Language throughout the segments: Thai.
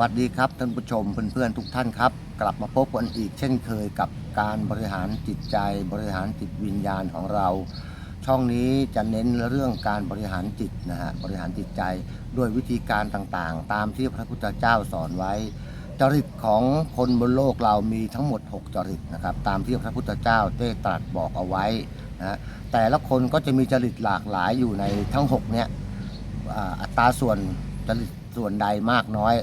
วัสดีครับท่านผู้ชมเพื่อนๆทุกท่านครับ กลับมาพบกันอีกเช่นเคยกับการบริหารจิตใจ บริหารจิตวิญญาณของเรา ช่องนี้จะเน้นเรื่องการบริหารจิตนะฮะบริหารจิตใจด้วยวิธีการต่างๆ ตามที่พระพุทธเจ้าสอนไว้ จริตของคนบนโลกเรามีทั้งหมด 6 จริตนะครับตามที่พระพุทธเจ้าได้ตรัสบอกเอาไว้นะแต่ละคนก็จะมีจริตหลากหลายอยู่ในทั้ง 6 เนี่ยอัตราส่วนจริตส่วนใดมากน้อย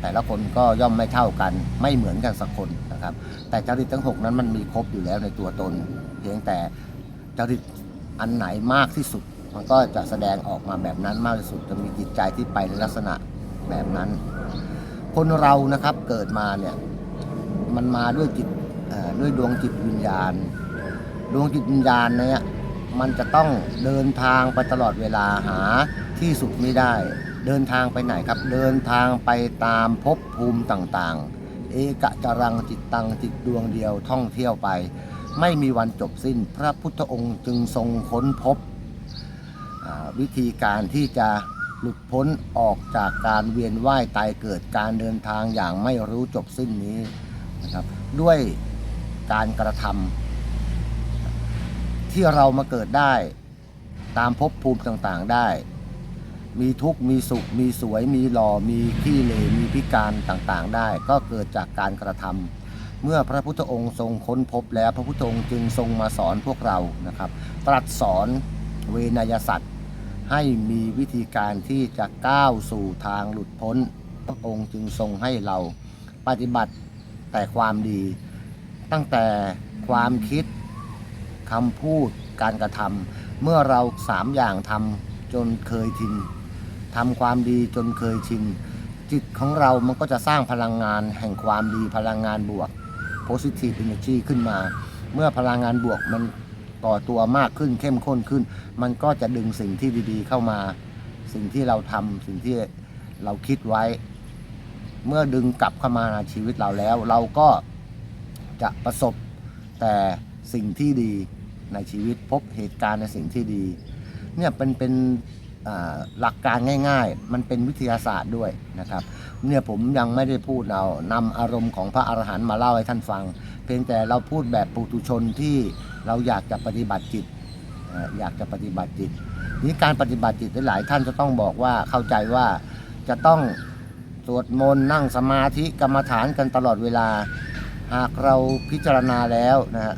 แต่ละคนก็ย่อมไม่เท่ากัน ไม่เหมือนกันสักคนนะครับ แต่จริตทั้ง 6 นั้นมันมีครบอยู่แล้วในตัวตน เพียงแต่จริตอันไหนมากที่สุด มันก็จะแสดงออกมาแบบนั้นมากที่สุดจะมีจิตใจที่ไปในลักษณะแบบนั้น คนเรานะครับเกิดมาเนี่ยมันมาด้วยจิตด้วยดวงจิตวิญญาณ ดวงจิตวิญญาณเนี่ยมันจะต้องเดินทางไปตลอดเวลาหาที่สุดไม่ได้ เดินทางไปไหนครับ เดินทางไปตามภพภูมิต่างๆ เอกะจรังจิตตังจิตดวงเดียวท่องเที่ยวไป ไม่มีวันจบสิ้น พระพุทธองค์จึงทรงค้นพบวิธีการที่จะหลุดพ้นออกจากการเวียนว่ายตายเกิดการเดินทางอย่างไม่รู้จบสิ้นนี้นะครับ ด้วยการกระทำที่เรามาเกิดได้ ตามภพภูมิต่างๆได้ มีทุกข์มีสุข มีสวย มีหล่อ มีขี้เหร่มีพิการต่างๆ ได้ ก็เกิดจากการกระทำเมื่อพระพุทธองค์ทรงค้นพบแล้วพระพุทธองค์จึงทรงมาสอนพวกเรานะครับ ตรัสสอนเวนยสัตว์ให้มีวิธีการที่จะก้าวสู่ทางหลุดพ้น พระองค์จึงทรงให้เราปฏิบัติแต่ความดี ตั้งแต่ความคิดคำพูดการกระทำเมื่อเราสามอย่างทำจนเคยชิน ทำความดีจนเคยชิน จิตของเรามันก็จะสร้างพลังงานแห่งความดีพลังงานบวก positive energy ขึ้นมา เมื่อพลังงานบวกมันต่อตัวมากขึ้นเข้มข้นขึ้น มันก็จะดึงสิ่งที่ดีๆเข้ามา สิ่งที่เราทำสิ่งที่เราคิดไว้ เมื่อดึงกลับเข้ามาในชีวิตเราแล้ว เราก็จะประสบแต่สิ่งที่ดีในชีวิตพบเหตุการณ์ในสิ่งที่ดี เนี่ยเป็นเป็น หลักการง่ายๆ มันเป็นวิทยาศาสตร์ด้วยนะครับ เนี่ยผมยังไม่ได้พูดเอานำอารมณ์ของพระอรหันต์มาเล่าให้ท่านฟัง เพียงแต่เราพูดแบบปุถุชนที่เราอยากจะปฏิบัติจิตอยากจะปฏิบัติจิตนี้การปฏิบัติจิตหลายๆท่านจะต้องบอกว่าเข้าใจว่าจะต้องสวดมนต์นั่งสมาธิกรรมฐานกันตลอดเวลา หากเราพิจารณาแล้วนะฮะ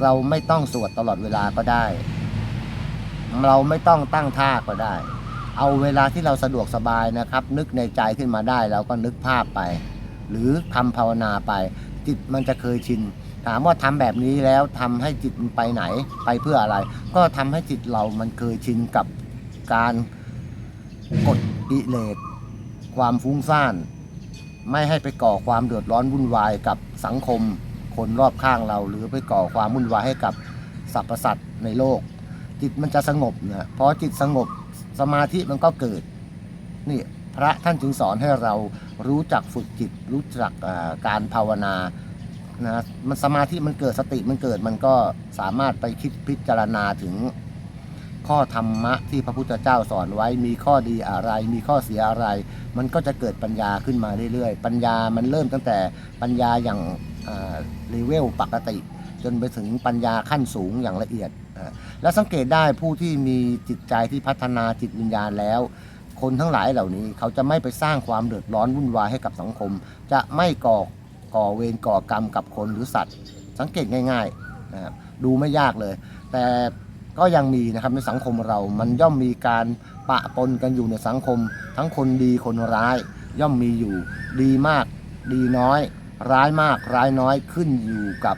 เราไม่ต้องสวดตลอดเวลาก็ได้ เราไม่ต้องตั้งท่าก็ได้ เอาเวลาที่เราสะดวกสบายนะครับ นึกในใจขึ้นมาได้เราก็นึกภาพไป หรือทำภาวนาไป จิตมันจะเคยชิน ถามว่าทำแบบนี้แล้วทำให้จิตมันไปไหนไปเพื่ออะไร ก็ทำให้จิตเรามันเคยชินกับการกดกิเลสความฟุ้งซ่าน ไม่ให้ไปก่อความเดือดร้อนวุ่นวายกับสังคม คนรอบข้างเรา หรือไปก่อความวุ่นวายให้กับสรรพสัตว์ในโลก จิตมันจะสงบนะพอจิตสงบสมาธิมันก็เกิดนี่พระท่านจึงสอนให้เรารู้จักฝึกจิต รู้จักการภาวนานะมันสมาธิมันเกิดสติมันเกิดมันก็สามารถไปคิดพิจารณาถึงข้อธรรมะที่พระพุทธเจ้าสอนไว้มีข้อดีอะไร มีข้อเสียอะไร มันก็จะเกิดปัญญาขึ้นมาเรื่อยๆ ปัญญามันเริ่มตั้งแต่ปัญญาอย่างเลเวลปกติ จนไปถึงปัญญาขั้นสูงอย่างละเอียด อ่าและสังเกตได้ผู้ที่มีจิตใจที่พัฒนาจิตวิญญาณแล้ว คนทั้งหลายเหล่านี้เขาจะไม่ไปสร้างความเดือดร้อนวุ่นวายให้กับสังคม จะไม่ก่อก่อเวรก่อกรรมกับคนหรือสัตว์ สังเกตง่ายๆนะครับดูไม่ยากเลย แต่ก็ยังมีนะครับในสังคมเรา มันย่อมมีการปะปนกันอยู่ในสังคม ทั้งคนดีคนร้าย ย่อมมีอยู่ดีมาก ดีน้อย ร้ายมากร้ายน้อยขึ้นอยู่กับ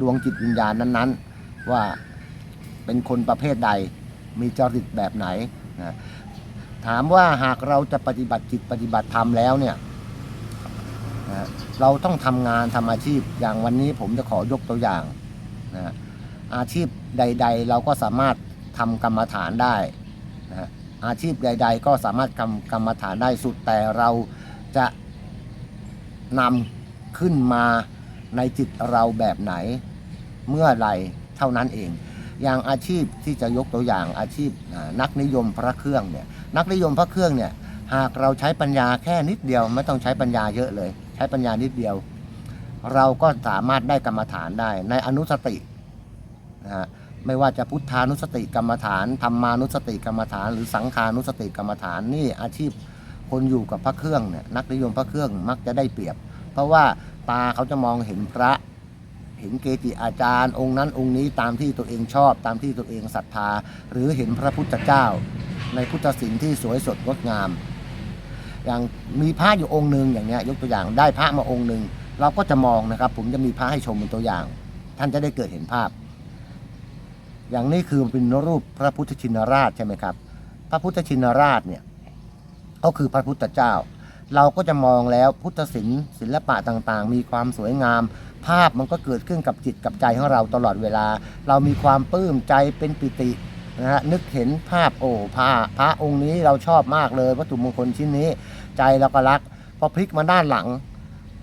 ดวงจิตวิญญาณนั้นๆ ว่า เป็นคนประเภทใด มีจริตแบบไหนนะถามว่าหากเราจะปฏิบัติจิตปฏิบัติธรรมแล้วเนี่ยนะเราต้องทำงานทำอาชีพอย่างวันนี้ผมจะขอยกตัวอย่างนะอาชีพใด ๆ เราก็สามารถทำกรรมฐานได้นะอาชีพใด ๆ ก็สามารถทำกรรมฐานได้สุดแต่เราจะนำขึ้นมาในจิตเราแบบไหน เมื่อไรเท่านั้นเอง อย่างอาชีพที่จะยกตัวอย่างอาชีพนักนิยมพระเครื่องเนี่ยนักนิยมพระเครื่องเนี่ยหากเราใช้ปัญญาแค่นิดเดียว ไม่ต้องใช้ปัญญาเยอะเลย ใช้ปัญญานิดเดียว เราก็สามารถได้กรรมฐานได้ในอนุสตินะฮะไม่ว่าจะพุทธานุสติกรรมฐานธรรมานุสติกรรมฐาน หรือสังขานุสติกรรมฐานนี่อาชีพคนอยู่กับพระเครื่องเนี่ยนักนิยมพระเครื่องมักจะได้เปรียบ เพราะว่าตาเขาจะมองเห็นพระ เห็นเกจิอาจารย์ องค์นั้นองค์นี้ตามที่ตัวเองชอบ ตามที่ตัวเองศรัทธา หรือเห็นพระพุทธเจ้า ในพุทธศิลป์ที่สวยสดงดงาม อย่างมีพระอยู่องค์หนึ่งอย่างเงี้ยยกตัวอย่างได้พระมาองค์หนึ่งเราก็จะมองนะครับ ผมจะมีพระให้ชมเป็นตัวอย่าง ท่านจะได้เกิดเห็นภาพ อย่างนี้คือเป็นรูปพระพุทธชินราชใช่ไหมครับ พระพุทธชินราชเนี่ยก็คือพระพุทธเจ้า เราก็จะมองแล้วพุทธศิลป์ศิลปะต่างๆ มีความสวยงาม ภาพมันก็เกิดขึ้นกับจิตกับใจของเราตลอดเวลา เรามีความปลื้มใจเป็นปิตินะฮะนึกเห็นภาพโอ้พระพระองค์นี้เราชอบมากเลยวัตถุมงคลชิ้นนี้ ใจเราก็รักพอพลิกมาด้านหลัง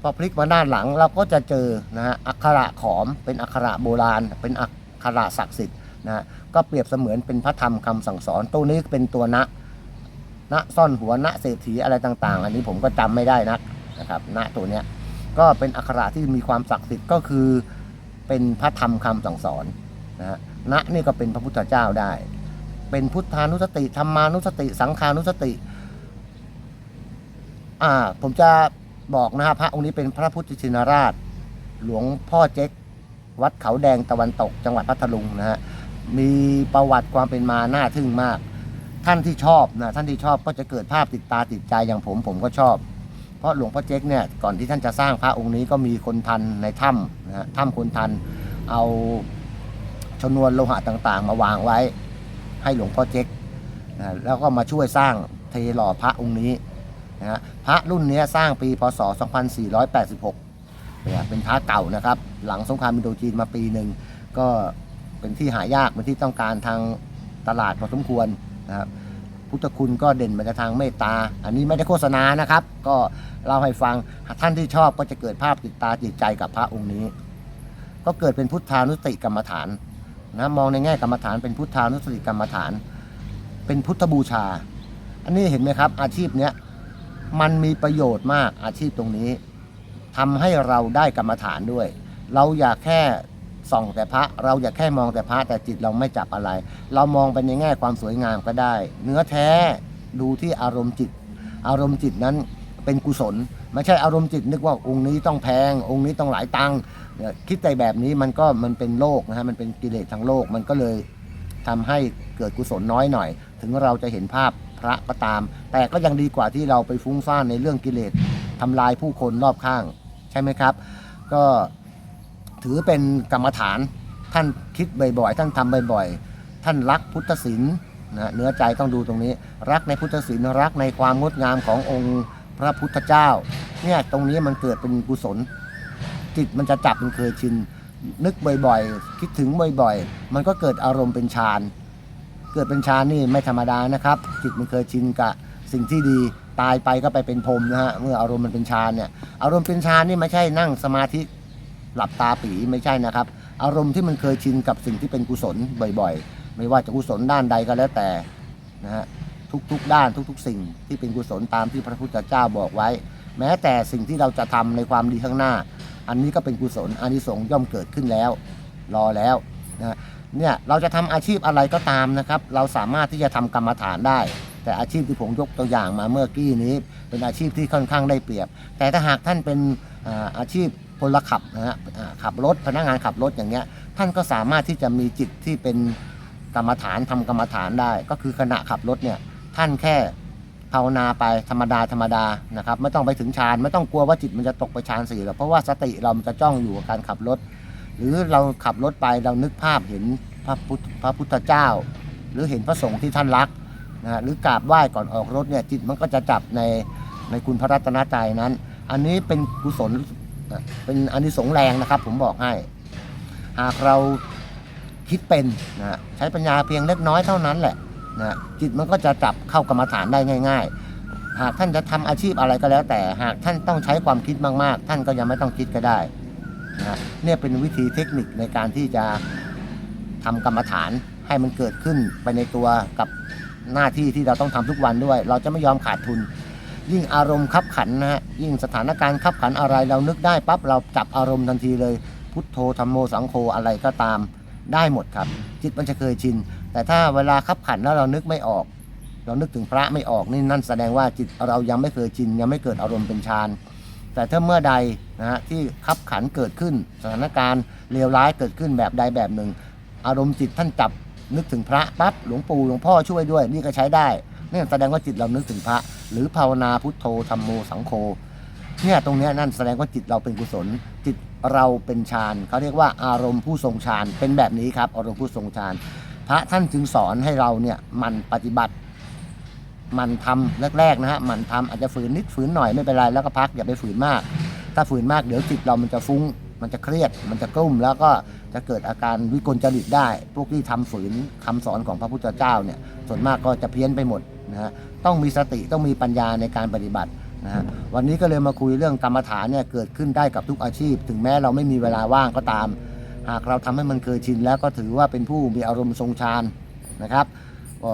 พอพลิกมาด้านหลังเราก็จะเจอนะฮะอักขระขอม เป็นอักขระโบราณ เป็นอักขระศักดิ์สิทธิ์นะฮะก็เปรียบเสมือนเป็นพระธรรมคำสั่งสอนตัวนี้เป็นตัวนะ นะซ่อนหัวนะเศรษฐีอะไรต่าง ๆ อันนี้ผมก็จำไม่ได้นักนะครับนะตัวเนี้ยก็เป็นอักขระที่มีความศักดิ์สิทธิ์ก็คือเป็นพระธรรมคำสั่งสอนนะฮะนะนี่ก็เป็นพระพุทธเจ้าได้ เป็นพุทธานุสติธรรมานุสติ สังขานุสติอ่าผมจะบอกนะฮะพระองค์นี้เป็นพระพุทธชินราช หลวงพ่อเจ๊กวัดเขาแดงตะวันตก จังหวัดพัทลุงนะฮะมีประวัติความเป็นมาน่าทึ่งมาก ท่านที่ชอบนะท่านที่ชอบก็จะเกิดภาพติดตาติดใจอย่างผมผมก็ชอบ เพราะหลวงพ่อเจ๊กเนี่ยก่อนที่ท่านจะสร้างพระองค์นี้ก็มีคนทันในถ้ำนะฮะถ้ำคนทันเอาชนวนโลหะต่างๆ มาวางไว้ ให้หลวงพ่อเจ๊กนะแล้วก็มาช่วยสร้างเทหล่อพระองค์นี้นะฮะพระรุ่นนี้สร้างปีพศ 2486เนี่ยเป็นพระเก่านะครับ หลังสงครามอินโดจีนมาปีหนึ่งก็เป็นที่หายากเป็นที่ต้องการทางตลาดพอสมควร นะครับ พุทธคุณก็เด่นมาจากทางเมตตา อันนี้ไม่ได้โฆษณานะครับ ก็เล่าให้ฟังท่านที่ชอบก็จะเกิดภาพติดตาติดใจกับพระองค์นี้ ก็เกิดเป็นพุทธานุสติกรรมฐานนะมองในแง่กรรมฐานเป็นพุทธานุสติกรรมฐาน เป็นพุทธบูชา อันนี้เห็นไหมครับ อาชีพเนี้ยมันมีประโยชน์มากอาชีพตรงนี้ทำให้เราได้กรรมฐานด้วย เราอยากแค่ ส่องแต่พระเราอยากแค่มองแต่พระแต่จิตเราไม่จับอะไร เรามองไปในแง่ความสวยงามก็ได้ เนื้อแท้ดูที่อารมณ์จิต อารมณ์จิตนั้นเป็นกุศล ไม่ใช่อารมณ์จิตนึกว่าองค์นี้ต้องแพง องค์นี้ต้องหลายตังค์คิดแต่แบบนี้มันก็มันเป็นโลกนะฮะมันเป็นกิเลสทางโลกมันก็เลยทำให้เกิดกุศลน้อยหน่อย ถึงเราจะเห็นภาพพระก็ตาม แต่ก็ยังดีกว่าที่เราไปฟุ้งซ่านในเรื่องกิเลสทำลายผู้คนรอบข้าง ใช่ไหมครับ ก็ ถือเป็นกรรมฐาน ท่านคิดบ่อยๆ ท่านทำบ่อยๆ ท่านรักพุทธศิลป์นะเนื้อใจต้องดูตรงนี้ รักในพุทธศิลป์รักในความงดงามขององค์พระพุทธเจ้าเนี่ยตรงนี้มันเกิดเป็นกุศล จิตมันจะจับมันเคยชิน นึกบ่อยๆ คิดถึงบ่อยๆ มันก็เกิดอารมณ์เป็นฌานเกิดเป็นฌานนี่ไม่ธรรมดานะครับ จิตมันเคยชินกับสิ่งที่ดีตายไปก็ไปเป็นพรมนะฮะเมื่ออารมณ์มันเป็นฌานเนี่ยอารมณ์เป็นฌานนี่ไม่ใช่นั่งสมาธิ หลับตาปีไม่ใช่นะครับ อารมณ์ที่มันเคยชินกับสิ่งที่เป็นกุศลบ่อยๆ ไม่ว่าจะกุศลด้านใดก็แล้วแต่นะฮะทุกๆด้านทุกๆ สิ่งที่เป็นกุศลตามที่พระพุทธเจ้าบอกไว้ แม้แต่สิ่งที่เราจะทำในความดีข้างหน้า อันนี้ก็เป็นกุศลอานิสงส์ย่อมเกิดขึ้นแล้ว รอแล้วนะเนี่ยเราจะทำอาชีพอะไรก็ตามนะครับ เราสามารถที่จะทำกรรมฐานได้ แต่อาชีพที่ผมยกตัวอย่างมาเมื่อกี้นี้ เป็นอาชีพที่ค่อนข้างได้เปรียบ แต่ถ้าหากท่านเป็นอาอาชีพ พลขับนะฮะขับรถพนักงานขับรถอย่างเงี้ยท่านก็สามารถที่จะมีจิตที่เป็นกรรมฐานทำกรรมฐานได้ ก็คือขณะขับรถเนี่ยท่านแค่ภาวนาไปธรรมดาธรรมดานะครับไม่ต้องไปถึงฌานไม่ต้องกลัวว่าจิตมันจะตกไปฌานสี่หรอกเพราะว่าสติเรามันจะจ้องอยู่กับการขับรถ หรือเราขับรถไปเรานึกภาพเห็นพระพุทธพระพุทธเจ้า หรือเห็นพระสงฆ์ที่ท่านรักนะฮะหรือกราบไหว้ก่อนออกรถเนี่ยจิตมันก็จะจับในในคุณพระรัตนตรัยนั้น อันนี้เป็นกุศล เป็นอานิสงส์แรงนะครับ ผมบอกให้ หากเราคิดเป็นนะฮะใช้ปัญญาเพียงเล็กน้อยเท่านั้นแหละนะฮะจิตมันก็จะจับเข้ากรรมฐานได้ง่าย ๆ หากท่านจะทำอาชีพอะไรก็แล้ว แต่หากท่านต้องใช้ความคิดมากๆ ท่านก็ยังไม่ต้องคิดก็ได้นะฮะเนี่ยเป็นวิธีเทคนิคในการที่จะทำกรรมฐานให้มันเกิดขึ้นไปในตัวกับหน้าที่ที่เราต้องทำทุกวันด้วย เราจะไม่ยอมขาดทุน ยิ่งอารมณ์ขับขันนะฮะยิ่งสถานการณ์ขับขันอะไรเรานึกได้ปั๊บเราจับอารมณ์ทันทีเลย พุทโธธรรมโมสังโฆอะไรก็ตามได้หมดครับ จิตมันจะเคยชิน แต่ถ้าเวลาขับขันแล้วเรานึกไม่ออก เรานึกถึงพระไม่ออกนี่นั่นแสดงว่าจิตเรายังไม่เคยชิน ยังไม่เกิดอารมณ์เป็นฌานแต่ถ้าเมื่อใดนะฮะที่ขับขันเกิดขึ้น สถานการณ์เลวร้ายเกิดขึ้นแบบใดแบบหนึ่ง อารมณ์จิตท่านจับนึกถึงพระปั๊บหลวงปู่หลวงพ่อช่วยด้วย นี่ก็ใช้ได้ นี่แสดงว่าจิตเรานึกถึงพระ หรือภาวนาพุทโธธรรมโมสังโฆเนี่ยตรงนี้นั่นแสดงว่าจิตเราเป็นกุศล จิตเราเป็นฌานเขาเรียกว่าอารมณ์ผู้ทรงฌานเป็นแบบนี้ครับ อารมณ์ผู้ทรงฌานพระท่านจึงสอนให้เราเนี่ยมันปฏิบัติ มันทำแรกๆนะฮะมันทำอาจจะฝืนนิดฝืนหน่อยไม่เป็นไรแล้วก็พักอย่าไปฝืนมาก ถ้าฝืนมากเดี๋ยวจิตเรามันจะฟุ้ง มันจะเครียด มันจะกลุ้มแล้วก็จะเกิดอาการวิกลจริตได้ พวกที่ทำฝืนคำสอนของพระพุทธเจ้าเนี่ยส่วนมากก็จะเพี้ยนไปหมด นะฮะต้องมีสติต้องมีปัญญาในการปฏิบัตินะฮะวันนี้ก็เลยมาคุยเรื่องกรรมฐานเนี่ยเกิดขึ้นได้กับทุกอาชีพ ถึงแม้เราไม่มีเวลาว่างก็ตาม หากเราทำให้มันเคยชินแล้วก็ถือว่าเป็นผู้มีอารมณ์ทรงฌานนะครับก็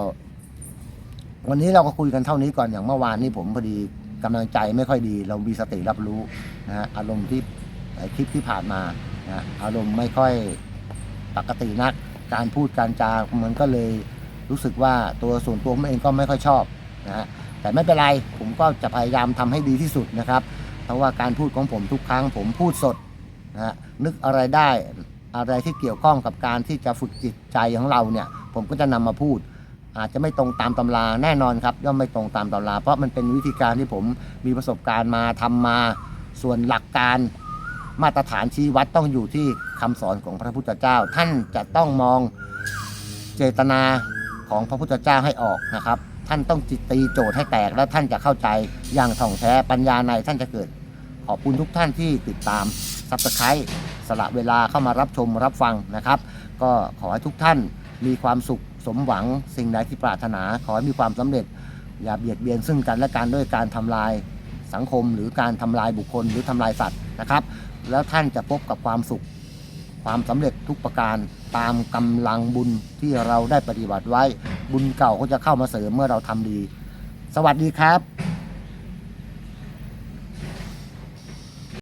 วันนี้เราก็คุยกันเท่านี้ก่อนอย่างเมื่อวานนี้ผมพอดีกำลังใจไม่ค่อยดี เรามีสติรับรู้นะฮะอารมณ์ที่คลิปที่ผ่านมานะอารมณ์ไม่ค่อยปกตินัก การพูดการจามันก็เลย รู้สึกว่าตัวส่วนตัวผมเองก็ไม่ค่อยชอบนะฮะแต่ไม่เป็นไรผมก็จะพยายามทำให้ดีที่สุดนะครับ เพราะว่าการพูดของผมทุกครั้งผมพูดสดนะฮะนึกอะไรได้อะไรที่เกี่ยวข้องกับการที่จะฝึกจิตใจของเราเนี่ย ผมก็จะนำมาพูด อาจจะไม่ตรงตามตำราแน่นอนครับ ย่อมไม่ตรงตามตำรา เพราะมันเป็นวิธีการที่ผมมีประสบการณ์มาทำมาส่วนหลักการมาตรฐานชี้วัดต้องอยู่ที่คำสอนของพระพุทธเจ้า ท่านจะต้องมองเจตนา ของพระพุทธเจ้าให้ออกนะครับ ท่านต้องจิตตีโจทย์ให้แตกแล้วท่านจะเข้าใจอย่างถ่องแท้ปัญญาในท่านจะเกิด ขอบคุณทุกท่านที่ติดตามซับสไครต์สละเวลาเข้ามารับชมรับฟังนะครับ ก็ขอให้ทุกท่านมีความสุขสมหวังสิ่งใดที่ปรารถนา ขอให้มีความสำเร็จ อย่าเบียดเบียนซึ่งกันและกันด้วยการทำลายสังคมหรือการทำลายบุคคลหรือทำลายสัตว์นะครับ แล้วท่านจะพบกับความสุข ความสำเร็จทุกประการตามกำลังบุญที่เราได้ปฏิบัติไว้บุญเก่าก็จะเข้ามาเสริมเมื่อเราทำดี สวัสดีครับ